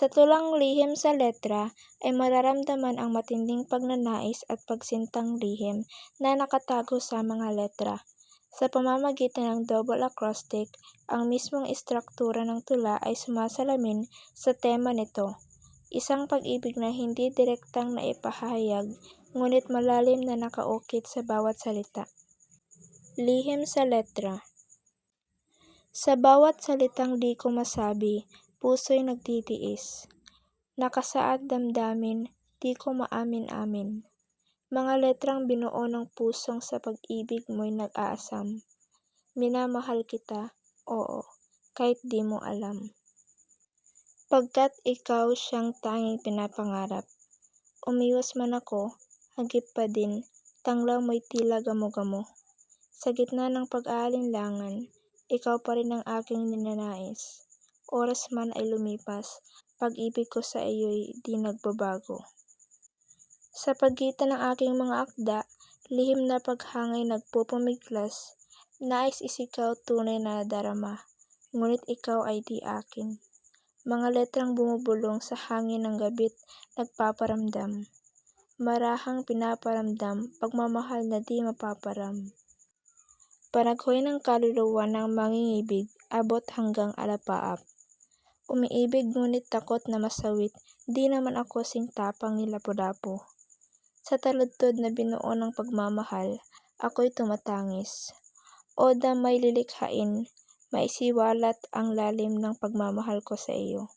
Sa tulang lihim sa letra ay mararamdaman ang matinding pagnanais at pagsintang lihim na nakatago sa mga letra. Sa pamamagitan ng double acrostic, ang mismong istruktura ng tula ay sumasalamin sa tema nito, isang pag-ibig na hindi direktang naipahayag ngunit malalim na nakaukit sa bawat salita. Lihim sa letra Sa bawat salitang di ko masabi, puso'y nagtitiis. Nakasaad damdamin, di ko maamin-amin. Mga letrang binuo ng pusong sa pag-ibig mo'y nag-aasam. Minamahal kita, oo, kahit di mo alam. Pagkat ikaw siyang tanging pinapangarap. Umiwas man ako, hagip pa din, tanglaw mo'y tila gamo-gamo. Sa gitna ng pag-aalinlangan, ikaw pa rin ang aking ninanais. Oras man ay lumipas, pag-ibig ko sa iyo'y di nagbabago. Sa pagitan ng aking mga akda, lihim na paghangay nagpupumiglas, nais isikaw tunay na darama, ngunit ikaw ay di akin. Mga letrang bumubulong sa hangin ng gabi't nagpaparamdam. Marahang pinaparamdam, pagmamahal na di mapaparam. Panaghoy ng kaluluwa ng mangingibig, abot hanggang alapaap. Umiibig ngunit takot na masawit, di naman ako sing tapang ni Lapu-Lapu. Sa taludtod na binuo ng pagmamahal, ako'y tumatangis. O damay lilikhain, maisiwalat ang lalim ng pagmamahal ko sa iyo.